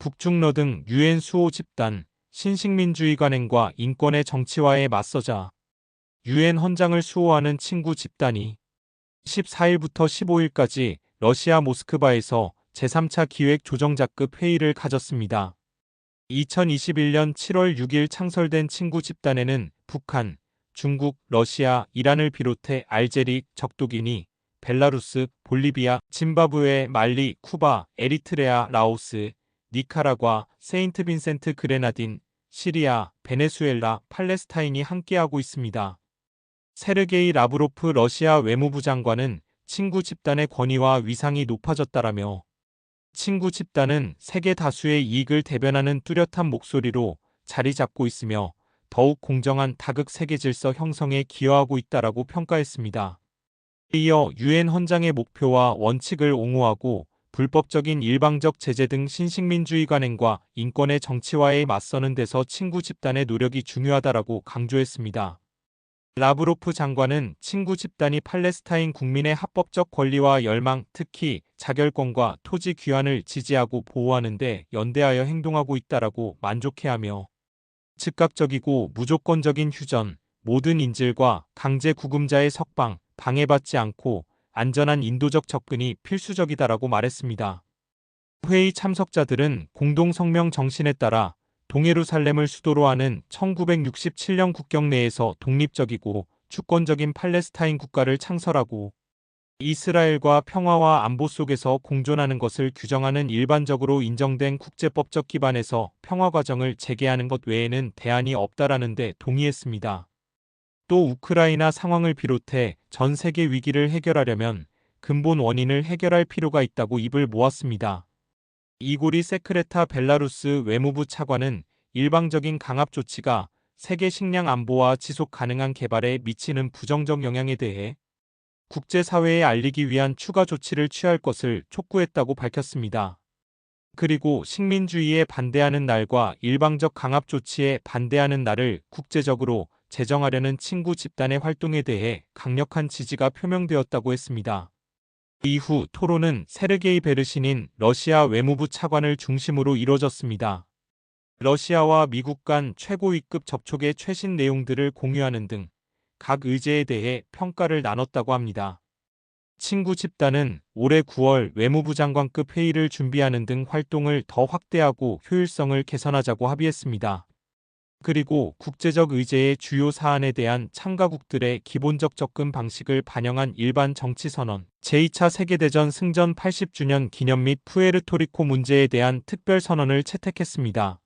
북중러 등 유엔 수호 집단, 신식민주의 관행과 인권의 정치화에 맞서자 유엔 헌장을 수호하는 친구 집단이 14일부터 15일까지 러시아 모스크바에서 제3차 기획 조정자급 회의를 가졌습니다. 2021년 7월 6일 창설된 친구 집단에는 북한, 중국, 러시아, 이란을 비롯해 알제리, 적도기니, 벨라루스, 볼리비아, 짐바브웨, 말리, 쿠바, 에리트레아, 라오스, 니카라과, 세인트 빈센트 그레나딘, 시리아, 베네수엘라, 팔레스타인이 함께하고 있습니다. 세르게이 라브로프 러시아 외무부 장관은 친구 집단의 권위와 위상이 높아졌다라며 친구 집단은 세계 다수의 이익을 대변하는 뚜렷한 목소리로 자리 잡고 있으며 더욱 공정한 다극 세계 질서 형성에 기여하고 있다라고 평가했습니다. 이어 유엔 헌장의 목표와 원칙을 옹호하고 불법적인 일방적 제재 등 신식민주의 관행과 인권의 정치화에 맞서는 데서 친구 집단의 노력이 중요하다라고 강조했습니다. 라브로프 장관은 친구 집단이 팔레스타인 국민의 합법적 권리와 열망, 특히 자결권과 토지 귀환을 지지하고 보호하는 데 연대하여 행동하고 있다라고 만족해하며 즉각적이고 무조건적인 휴전, 모든 인질과 강제 구금자의 석방, 방해받지 않고 안전한 인도적 접근이 필수적이다라고 말했습니다. 회의 참석자들은 공동 성명 정신에 따라 동예루살렘을 수도로 하는 1967년 국경 내에서 독립적이고 주권적인 팔레스타인 국가를 창설하고 이스라엘과 평화와 안보 속에서 공존하는 것을 규정하는 일반적으로 인정된 국제법적 기반에서 평화 과정을 재개하는 것 외에는 대안이 없다라는 데 동의했습니다. 또 우크라이나 상황을 비롯해 전 세계 위기를 해결하려면 근본 원인을 해결할 필요가 있다고 입을 모았습니다. 이고리 세크레타 벨라루스 외무부 차관은 일방적인 강압 조치가 세계 식량 안보와 지속 가능한 개발에 미치는 부정적 영향에 대해 국제사회에 알리기 위한 추가 조치를 취할 것을 촉구했다고 밝혔습니다. 그리고 식민주의에 반대하는 날과 일방적 강압 조치에 반대하는 날을 국제적으로 제정하려는 친구 집단의 활동에 대해 강력한 지지가 표명되었다고 했습니다. 이후 토론은 세르게이 베르신인 러시아 외무부 차관을 중심으로 이뤄졌습니다. 러시아와 미국 간 최고위급 접촉의 최신 내용들을 공유하는 등 각 의제에 대해 평가를 나눴다고 합니다. 친구 집단은 올해 9월 외무부 장관급 회의를 준비하는 등 활동을 더 확대하고 효율성을 개선하자고 합의했습니다. 그리고 국제적 의제의 주요 사안에 대한 참가국들의 기본적 접근 방식을 반영한 일반 정치 선언, 제2차 세계대전 승전 80주년 기념 및 푸에르토리코 문제에 대한 특별 선언을 채택했습니다.